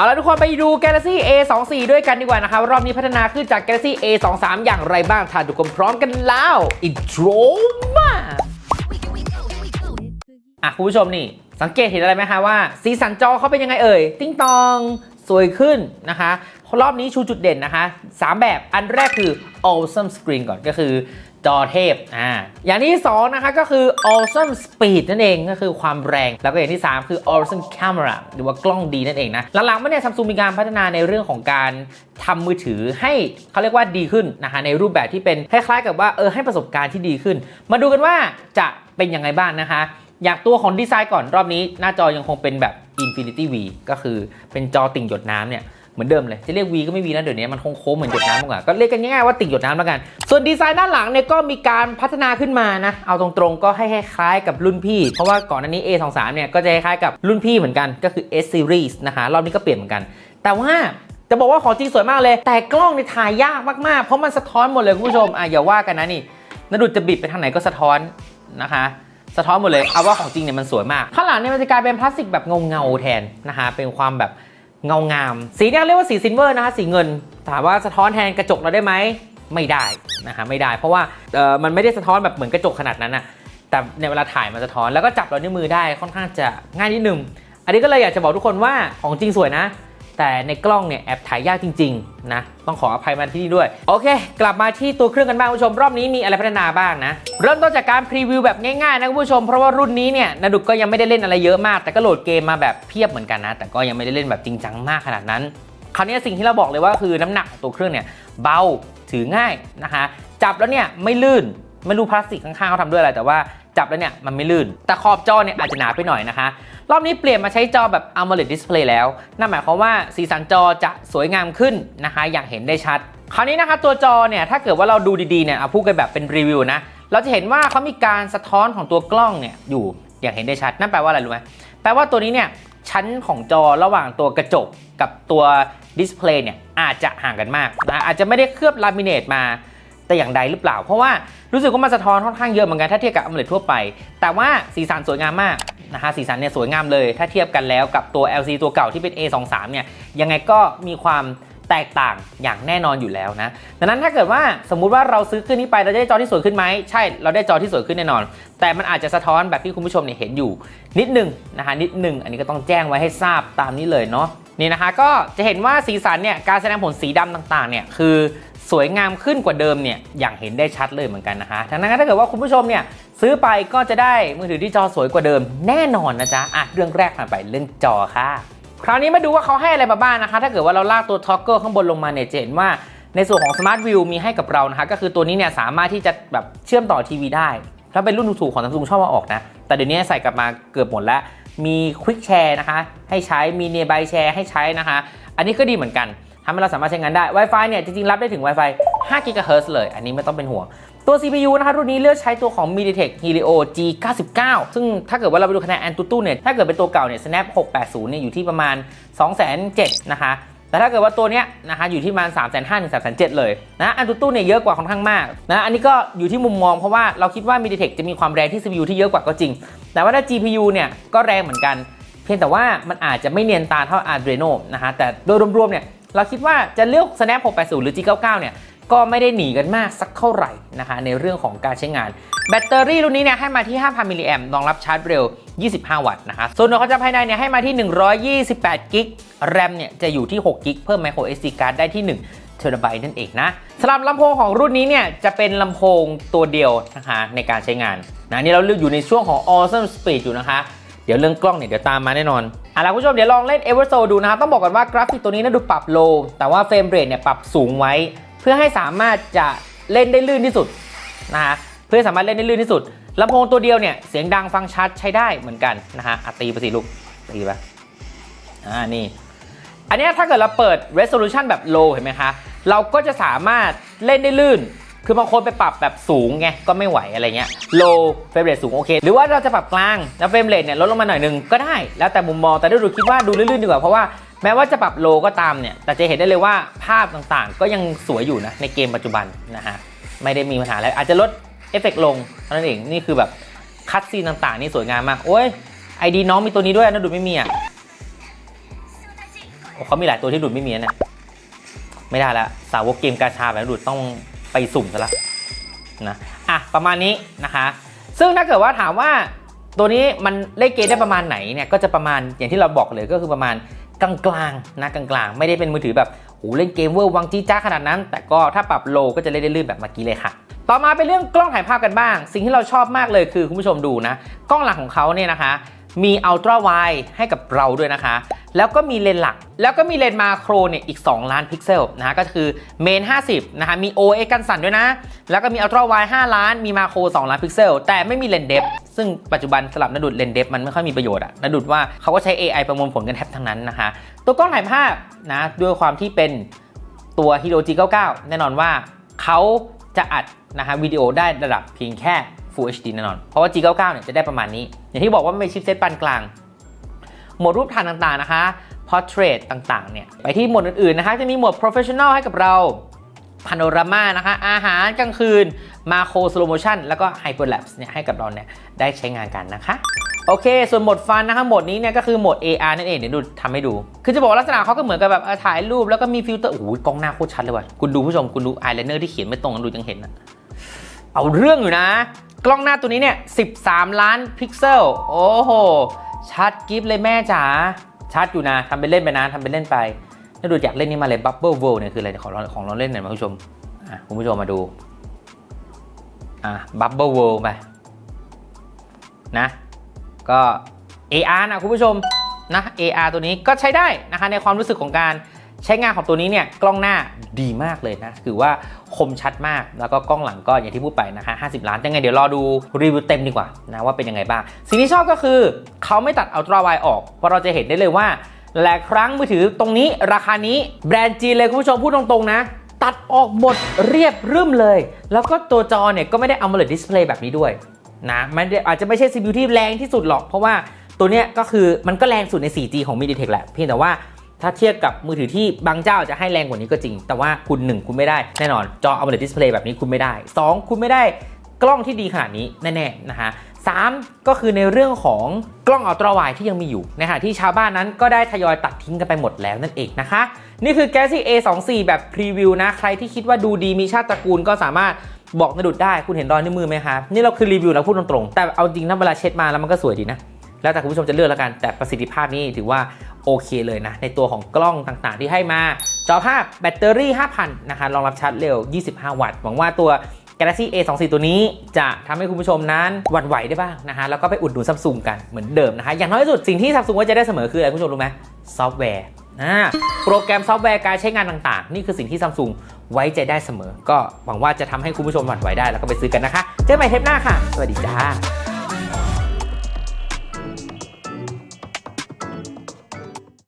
เอาละทุกคนไปดู Galaxy A24 ด้วยกันดีกว่านะครับ รอบนี้พัฒนาขึ้นจาก Galaxy A23 อย่างไรบ้างถ้าทุกคนพร้อมกันแล้วอินโทรมาอะคุณผู้ชมนี่ สังเกตเห็นอะไรไหมคะว่า สีสันจอเขาเป็นยังไงเอ่ย ติ้งตอง สวยขึ้นนะคะ รอบนี้ชูจุดเด่นนะคะ 3 แบบอันแรกคือ awesome screen ก่อนก็คือ จอเทพอ่าอย่างที่2นะคะก็คือ awesome speed นั่นเองก็คือความแรง แล้วก็อย่างที่ 3 คือ awesome camera หรือว่ากล้องดีนั่นเองนะหลังๆมาเนี่ยซัมซุงมีการพัฒนาในเรื่องของการทำมือถือให้เขาเรียกว่าดีขึ้นนะคะในรูปแบบที่เป็นคล้ายๆกับว่าเออให้ประสบการณ์ที่ดีขึ้น มาดูกันว่าจะเป็นยังไงบ้างนะคะ อยากตัวของดีไซน์ก่อนรอบนี้ หน้าจอยังคงเป็นแบบ Infinity V ก็คือเป็นจอติ่งหยดน้ำเนี่ย เหมือนเดิมเลย จะเรียก V ก็ไม่วีนะเดี๋ยวนี้มันคงโค้งเหมือนหยดน้ำมากกว่าก็เรียกกันง่ายๆว่าติ่งหยดน้ำแล้วกัน ส่วนดีไซน์ด้านหลังเนี่ยก็มีการพัฒนาขึ้นมานะเอาตรงๆก็ให้คล้ายๆกับรุ่นพี่ เพราะว่าก่อนหน้านี้ A23 เนี่ยก็จะคล้ายๆกับรุ่นพี่เหมือนกันก็คือ S series นะคะรอบนี้ก็เปลี่ยนเหมือนกัน แต่ว่าจะบอกว่าของจริงสวยมากเลย แต่กล้องในถ่ายยากมากๆ เพราะมันสะท้อนหมดเลยคุณผู้ชมอะอย่าว่ากันนะนี่นดุดจะบิดไปทางไหนก็สะท้อนนะคะสะท้อนหมดเลย เอาว่าของจริงเนี่ยมันสวยมาก ข้างหลังเนี่ยมันจะกลายเป็นพลาสติกแบบเงาเงาแทนนะคะเป็นความแบบ เงางาม สีเนี่ยเรียกว่าสีซิลเวอร์นะคะสีเงิน ถามว่าสะท้อนแทนกระจกเราได้ไหมไม่ได้นะคะไม่ได้ เพราะว่าเอ่อมันไม่ได้สะท้อนแบบเหมือนกระจกขนาดนั้นอะแต่ในเวลาถ่ายมันสะท้อนแล้วก็จับเรานิ้วมือได้ค่อนข้างจะง่ายนิดนึง อันนี้ก็เลยอยากจะบอกทุกคนว่าของจริงสวยนะ แต่ในกล้องเนี่ยแอบถ่ายยากจริงๆนะต้องขออภัยมาที่นี่ด้วย โอเค กลับมาที่ตัวเครื่องกันบ้างคุณผู้ชม รอบนี้มีอะไรพัฒนาบ้างนะ เริ่มต้นจากการพรีวิวแบบง่ายๆนะคุณผู้ชม เพราะว่ารุ่นนี้เนี่ยนาดุกก็ยังไม่ได้เล่นอะไรเยอะมาก แต่ก็โหลดเกมมาแบบเพียบเหมือนกันนะ แต่ก็ยังไม่ได้เล่นแบบจริงจังมากขนาดนั้นคราวนี้สิ่งที่เราบอกเลยว่าคือน้ำหนักของตัวเครื่องเนี่ยเบาถือง่ายนะคะจับแล้วเนี่ยไม่ลื่นไม่รู้พลาสติกข้างๆเขาทำด้วยอะไรแต่ว่า จับแล้วเนี่ยมันไม่ลื่น แต่ขอบจอเนี่ยอาจจะหนาไปหน่อยนะคะ รอบนี้เปลี่ยนมาใช้จอแบบ AMOLED Display แล้ว นั่นหมายความว่าสีสันจอจะสวยงามขึ้นนะคะ อย่างเห็นได้ชัด คราวนี้นะคะตัวจอเนี่ยถ้าเกิดว่าเราดูดีๆเนี่ยเอาพูดกันแบบเป็นรีวิวนะเราจะเห็นว่าเขามีการสะท้อนของตัวกล้องเนี่ยอยู่อย่างเห็นได้ชัดนั่นแปลว่าอะไรรู้ไหมแปลว่าตัวนี้เนี่ยชั้นของจอระหว่างตัวกระจกกับตัวดิสเพลย์เนี่ยอาจจะห่างกันมากอาจจะไม่ได้เคลือบลามิเนตมา แต่อย่างใดหรือเปล่า เพราะว่ารู้สึกว่ามันสะท้อนค่อนข้างเยอะเหมือนกันถ้าเทียบกับ AMOLED ทั่วไป แต่ว่าสีสันสวยงามมากนะคะสีสันเนี่ยสวยงามเลย ถ้าเทียบกันแล้วกับตัว LC ตัวเก่าที่เป็น A23 เนี่ยยังไงก็มีความแตกต่างอย่างแน่นอนอยู่แล้วนะ ดังนั้นถ้าเกิดว่าสมมุติว่าเราซื้อเครื่องนี้ไปเราได้จอที่สวยขึ้นไหมใช่ เราได้จอที่สวยขึ้นแน่นอน แต่มันอาจจะสะท้อนแบบที่คุณผู้ชมเนี่ยเห็นอยู่ นิดหนึงนะคะนิดหนึง อันนี้ก็ต้องแจ้งไว้ให้ทราบตามนี้เลยเนาะนี่นะคะก็จะเห็นว่าสีสันเนี่ยการแสดงผลสีดำต่างๆเนี่ยคือ สวยงามขึ้นกว่าเดิมเนี่ยอย่างเห็นได้ชัดเลยเหมือนกันนะคะดังนั้นถ้าเกิดว่าคุณผู้ชมเนี่ยซื้อไปก็จะได้มือถือที่จอสวยกว่าเดิมแน่นอนนะจ๊ะอะเรื่องแรกผ่านไปเรื่องจอค่ะ คราวนี้มาดูว่าเขาให้อะไรมาบ้างนะคะ ถ้าเกิดว่าเราลากตัวท็อกเกอร์ข้างบนลงมาเนี่ยจะเห็นว่าในส่วนของ Smart View มีให้กับเรานะคะก็คือตัวนี้เนี่ยสามารถที่จะแบบเชื่อมต่อทีวีได้ ถ้าเป็นรุ่นถูกๆของ Samsung ชอบมาออกนะ แต่เดี๋ยวนี้ใส่กลับมาเกือบหมดแล้ว มี Quick Share นะคะ ให้ใช้มี Nearby Share ให้ใช้นะคะ อันนี้ก็ดีเหมือนกัน ทำให้เราสามารถใช้งานได้ Wi-Fi เนี่ยจริงๆ รับได้ถึง Wi-Fi 5 GHz เลย อันนี้ไม่ต้องเป็นห่วง ตัว CPU นะคะรุ่นนี้เลือกใช้ตัวของ MediaTek Helio G99 ซึ่งถ้าเกิดว่าเราไปดูคะแนน AnTuTu เนี่ยถ้าเกิดเป็นตัวเก่าเนี่ย Snap 680เนี่ยอยู่ที่ประมาณ2 7 0 0 0นะคะแต่ถ้าเกิดว่าตัวเนี้ยนะคะอยู่ที่ประมาณ3 5 0 0 0ถึง3 7 0เลยนะอันตุตู้เนี่ยเยอะกว่าค่อนข้างมากนะอันนี้ก็อยู่ที่มุมมองเพราะว่าเราคิดว่า MediaTek จะมีความแรงที่ CPU ที่เยอะกว่าก็จริง แต่ว่าถ้า GPU เนี่ยก็แรงเหมือนกัน เพียงแต่ว่ามันอาจจะไม่เนียนตาเท่า Adreno นะคะแต่โดยรวมๆเนี่ย เราคิดว่าจะเลือก Snap 680 หรือ G99 เนี่ยก็ไม่ได้หนีกันมากสักเท่าไหร่นะคะในเรื่องของการใช้งาน แบตเตอรี่รุ่นนี้เนี่ยให้มาที่ 5,000 มิลลิแอมรองรับชาร์จเร็ว 25 วัตต์นะคะส่วนหัวเข้าใจำภายในเนี่ยให้มาที่ 128 กิกแรมเนี่ยจะอยู่ที่ 6 กิกเพิ่ม micro SD card ได้ที่ 1 เทราไบต์นั่นเองนะสำหรับลำโพงของรุ่นนี้เนี่ยจะเป็นลำโพงตัวเดียวนะคะในการใช้งานนะนี่เราเลือกอยู่ในช่วงของ awesome speed อยู่นะคะ ดี๋ยวเรื่องกล้องเนี่ยเดี๋ยวตามมาแน่นอนอะแล้วคุณผู้ชมเดี๋ยวลองเล่น Everso ดูนะครับต้องบอกก่อนว่ากราฟิกตัวนี้นะดูปรับโลแต่ว่าเฟรมเรทเนี่ยปรับสูงไว้ เพื่อให้สามารถจะเล่นได้ลื่นที่สุดนะฮะเพื่อสามารถเล่นได้ลื่นที่สุดลำโพงตัวเดียวเนี่ยเสียงดังฟังชัดใช้ได้เหมือนกันนะฮะอะตีไปสิลูกตีไปอ่านี่อันนี้ถ้าเกิดเราเปิด resolution แบบ low เห็นไหมคะ เราก็จะสามารถเล่นได้ลื่น คือบางคนไปปรับแบบสูงไงก็ไม่ไหวอะไรเงี้ย low frame rate สูงโอเค หรือว่าเราจะปรับกลางแล้ว frame rate เนี่ยลดลงมาหน่อยหนึงก็ได้ แล้วแต่มุมมองแต่ดูดูคิดว่าดูลื่นๆดีกว่าเพราะว่าแม้ว่าจะปรับ low ก็ตามเนี่ย แต่จะเห็นได้เลยว่าภาพต่างๆ ก็ยังสวยอยู่นะในเกมปัจจุบันนะฮะ ไม่ได้มีปัญหาอะไร อาจจะลดเอฟเฟกต์ลงเท่านั้นเอง นี่คือแบบคัดซีนต่างๆ นี่สวยงามมาก โอ้ยไอดีน้องมีตัวนี้ด้วยนะดูไม่มีอะเขามีหลายตัวที่ดูดไม่มีนะ ไม่ได้ล้วสาวกเกมกาชาแบบดูดต้อง ไปสุ่มซะละนะอะประมาณนี้นะคะ ซึ่งถ้าเกิดว่าถามว่าตัวนี้มันเล่นเกมได้ประมาณไหนเนี่ยก็จะประมาณอย่างที่เราบอกเลยก็คือประมาณกลางๆนะกลางๆ ไม่ได้เป็นมือถือแบบโอ้เล่นเกมเวอร์วังจี้จ้าขนาดนั้น แต่ก็ถ้าปรับโลก็จะเล่นได้ลื่นแบบเมื่อกี้เลยค่ะต่อมาเป็นเรื่องกล้องถ่ายภาพกันบ้าง สิ่งที่เราชอบมากเลยคือคุณผู้ชมดูนะ กล้องหลักของเขาเนี่ยนะคะ มีอัลตร้าไวให้กับเราด้วยนะคะ แล้วก็มีเลนส์หลัก แล้วก็มีเลนส์มาโครเนี่ยอีก 2 ล้านพิกเซลนะก็คือเมน 50 นะคะมี OS กันสั่นด้วยนะ แล้วก็มีอัลตร้าไว5ล้าน มีมาโคร 2 ล้านพิกเซล แต่ไม่มีเลนส์เดฟซึ่งปัจจุบันสลับนดุดเลนส์เดฟมันไม่ค่อยมีประโยชน์อะนดุดว่าเขาก็ใช้ AI ประมวลผลกันแทบทั้งนั้นนะคะ ตัวกล้องถ่ายภาพนะด้วยความที่เป็นตัว Hero G99 แน่นอนว่าเขาจะอัดนะฮะวิดีโอได้ระดับเพียงแค่ Full HD แน่นอน เพราะว่า G99 เนี่ยจะได้ประมาณนี้ อย่างที่บอกว่าไมันเป็นชิปเซตปานกลาง โหมดรูปถ่ายต่างๆนะคะ Portrait ต่างๆเนี่ยไปที่โหมดอื่นๆนะคะ จะมีโหมด Professional ให้กับเรา Panorama นะคะ อาหารกลางคืน Macro Slow Motion แล้วก็ Hyperlapse เนี่ยให้กับเราเนี่ยได้ใช้งานกันนะคะ โอเค ส่วนโหมดฟันนะคะโหมดนี้เนี่ยก็คือโหมด AR นั่นเอง เดี๋ยวดูทำให้ดู คือจะบอกลักษณะเขาก็เหมือนกับแบบถ่ายรูปแล้วก็มีฟิลเตอร์ โอ้โหกล้องหน้าโคตรชัดเลยว่ะ คุณดูผู้ชม คุณดูอายไลเนอร์ที่เขียนไม่ตรงกันดูยังเห็นนะเอาเรื่องอยู่นะ กล้องหน้าตัวนี้เนี่ย 13 ล้านพิกเซล โอ้โห ชัดกิฟเลยแม่จ๋า ชัดอยู่นะทำเป็นเล่นไปนะทำเป็นเล่นไปถ้าดูอยากเล่นนี่มาเลย Bubble World เนี่ยคืออะไร ของของลองเล่นหน่อยคุณผู้ชม อะคุณผู้ชมมาดู อะ Bubble World ไป นะ ก็ AR นะคุณผู้ชมนะ AR ตัวนี้ก็ใช้ได้นะคะในความรู้สึกของการ ใช้งานของตัวนี้เนี่ยกล้องหน้าดีมากเลยนะถือว่าคมชัดมากแล้วก็กล้องหลังก็อย่างที่พูดไปนะคะ50 ล้านยังไงเดี๋ยวรอดูรีวิวเต็มดีกว่านะว่าเป็นยังไงบ้าง สิ่งที่ชอบก็คือเขาไม่ตัดอัลตร้าไวออกเพราะเราจะเห็นได้เลยว่าหลายครั้งมือถือตรงนี้ราคานี้แบรนด์จีนเลยคุณผู้ชมพูดตรงๆนะตัดออกหมดเรียบรื่มเลย แล้วก็ตัวจอเนี่ยก็ไม่ได้ AMOLED display แบบนี้ด้วยนะมันอาจจะไม่ใช่ CPU ที่แรงที่สุดหรอก เพราะว่าตัวเนี้ยก็คือมันก็แรงสุดใน 4G ของ MediaTek แหละเพียงแต่ว่า ถ้าเทียบกับมือถือที่บางเจ้าจะให้แรงกว่านี้ก็จริง แต่ว่าคุณ 1 คุณไม่ได้แน่นอน จอ AMOLED Display แบบนี้คุณไม่ได้ 2 คุณไม่ได้กล้องที่ดีขนาดนี้แน่ๆนะฮะ3ก็คือในเรื่องของกล้องอัลตราไวที่ยังมีอยู่นะฮะที่ชาวบ้านนั้นก็ได้ทยอยตัดทิ้งกันไปหมดแล้วนั่นเองนะคะ นี่คือ Galaxy A24 แบบพรีวิวนะ ใครที่คิดว่าดูดีมีชาติตระกูลก็สามารถบอกในดุดได้คุณเห็นรอยนิ้วมือไหมคะนี่เราคือรีวิวนะพูดตรงๆแต่เอาจริงนะเวลาเช็ดมาแล้วมันก็สวยดีนะแล้วแต่คุณผู้ชมจะเลือกแล้วกัน แต่ประสิทธิภาพนี่ถือว่า โอเคเลยนะ ในตัวของกล้องต่างๆ ที่ให้มา จอภาพแบตเตอรี่ 5,000 นะคะรองรับชาร์จเร็ว 25 วัตต์ หวังว่าตัว Galaxy A24 ตัวนี้จะทำให้คุณผู้ชมนั้นหวั่นไหวได้บ้างนะฮะ แล้วก็ไปอุดหนุนซัมซุงกันเหมือนเดิมนะคะ อย่างน้อยที่สุดสิ่งที่ซัมซุงว่าจะได้เสมอคืออะไรคุณผู้ชมรู้ไหมซอฟต์แวร์อ่าโปรแกรมซอฟต์แวร์การใช้งานต่างๆ นี่คือสิ่งที่ซัมซุงไว้ใจได้เสมอ ก็หวังว่าจะทำให้คุณผู้ชมหวั่นไหวได้แล้วก็ไปซื้อกันนะคะ เจอกันใหม่เทปหน้าค่ะ สวัสดีจ้า